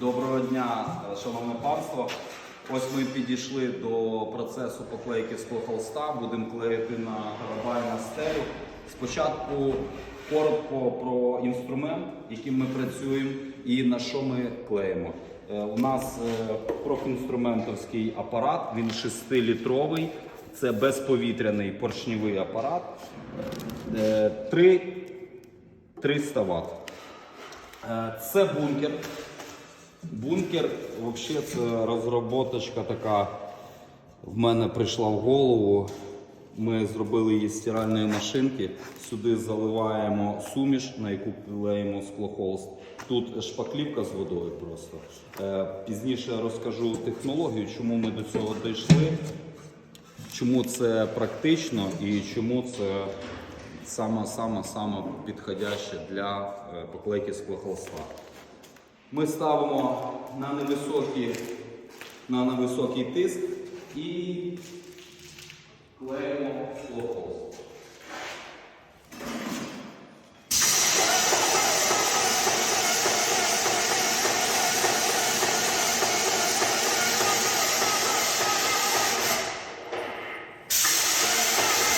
Доброго дня, шановне панство. Ось ми підійшли до процесу поклейки склохолста. Будемо клеїти на карабай на стелю. Спочатку коротко про інструмент, яким ми працюємо і на що ми клеїмо. Е, У нас е, профінструментовський апарат, він 6-літровий. Це безповітряний поршневий апарат. Е, 300 Вт. Е, Це бункер. Бункер, взагалі, це розроботочка така. В мене прийшла в голову. Ми зробили її з стиральної машинки. Сюди заливаємо суміш, на яку клеїмо склохолст. Тут шпаклівка з водою просто. Е, Пізніше розкажу технологію, чому ми до цього дійшли, чому це практично і чому це саме саме саме підходяще для е, поклейки склохолста. Ми ставимо на невисокий, на невисокий тиск і